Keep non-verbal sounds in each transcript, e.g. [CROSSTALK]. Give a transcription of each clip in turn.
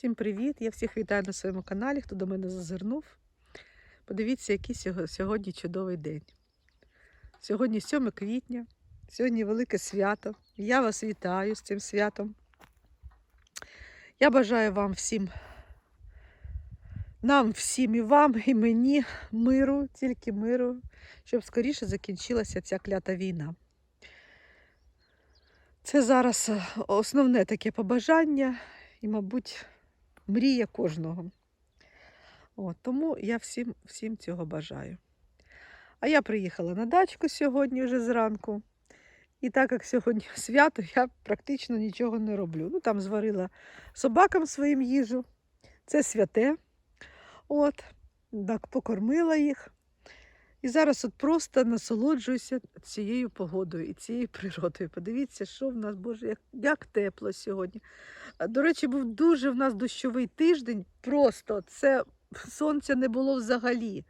Всім привіт! Я всіх вітаю на своєму каналі, хто до мене зазирнув. Подивіться, який сьогодні чудовий день. Сьогодні 7 квітня, сьогодні велике свято. Я вас вітаю з цим святом. Я бажаю вам всім, нам всім і вам, і мені миру, тільки миру, щоб скоріше закінчилася ця клята війна. Це зараз е, основне таке побажання і, мабуть, мрія кожного. От, тому я всім, всім цього бажаю. А я приїхала на дачку сьогодні вже зранку. І так як сьогодні [LAUGHS] свято, я практично нічого не роблю. Ну, там зварила собакам своїм їжу. Це святе. От, так, покормила їх. І зараз от просто насолоджуюся цією погодою і цією [LAUGHS] природою. Подивіться, що в нас, Боже, як, як тепло сьогодні. До речі, був дуже в нас дощовий тиждень. Просто це сонця не було взагалі.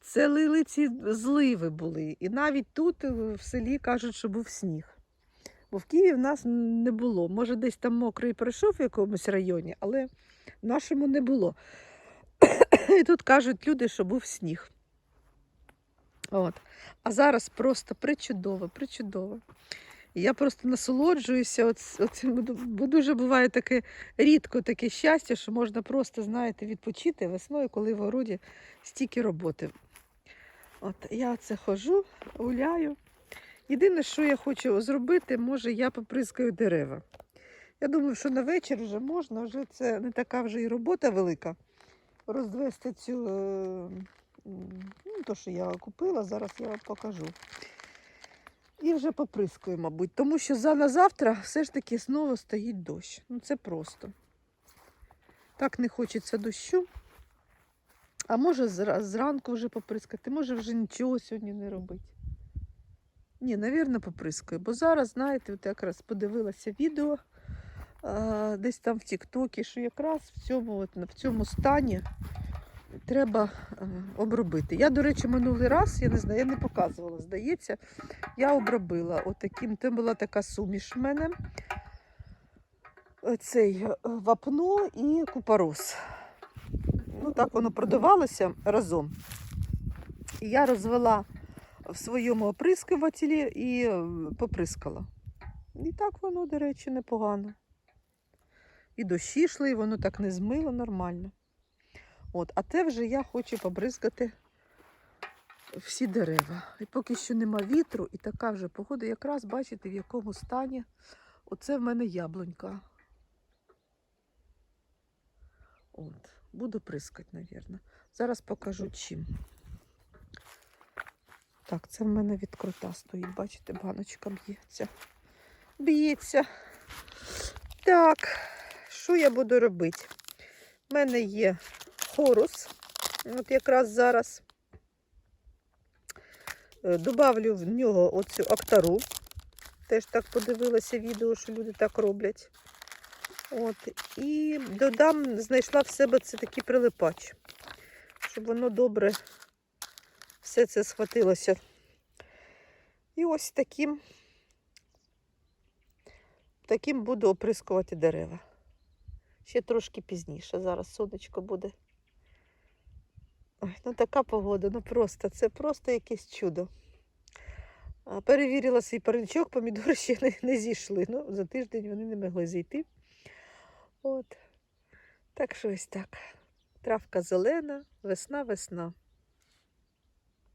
Це лили ці зливи були. І навіть тут е, в селі кажуть, що був сніг. Бо в Києві в нас не було. Може, десь там мокрий пройшов в якомусь районі, але в нашому не було. [COUGHS] І тут кажуть люди, що був сніг. От. А зараз просто причудово, причудово. Я просто насолоджуюся оцим, бо дуже буває таке рідко таке щастя, що можна просто, знаєте, відпочити весною, коли в городі стільки роботи. От я це хожу, гуляю. Єдине, що я хочу зробити, може, я поприскаю дерева. Я думаю, що на вечір вже можна, вже це не така вже і робота велика. Розвести цю, е, ну, то, що я купила, зараз я вам покажу. І вже поприскую, мабуть, тому що за на завтра все ж таки знову стоїть дощ. Ну це просто. Так не хочеться дощу. А може зранку вже поприскати, може вже нічого сьогодні не робити. Ні, навірно, поприскаю. Бо зараз, знаєте, от якраз подивилася відео а, десь там в Тіктокі, що якраз в цьому, от, в цьому стані треба е, обробити. Я, до речі, минулий раз, я не знаю, я не показувала, здається, я обробила отаким, це була така суміш в мене. Цей е, вапно і купорос. Ну, так воно продавалося разом. І я розвела в своєму оприскувателі і е, поприскала. І так воно, до речі, непогано. І дощі йшли, і воно так не змило нормально. От, а те вже я хочу побризкати всі дерева. І поки що нема вітру, і така вже погода, якраз бачите, в якому стані. Оце в мене яблунька. От, буду прискати, мабуть. Зараз покажу чим. Так, це в мене відкрита стоїть, бачите, баночка б'ється. Б'ється. Так, що я буду робити? У мене є хорус. От якраз зараз Е, добавлю в нього оцю актару. Теж так подивилася відео, що люди так роблять. От. І додам, знайшла в себе це такий прилипач, щоб воно добре все це схватилося. І ось таким, таким буду оприскувати дерева. Ще трошки пізніше. Зараз сонечко буде. Ой, ну така погода, ну просто, це просто якесь чудо. Перевірила свій парничок, помідори ще не, не зійшли. Ну, за тиждень вони не могли зійти. От. Так що ось так. Травка зелена, весна, весна.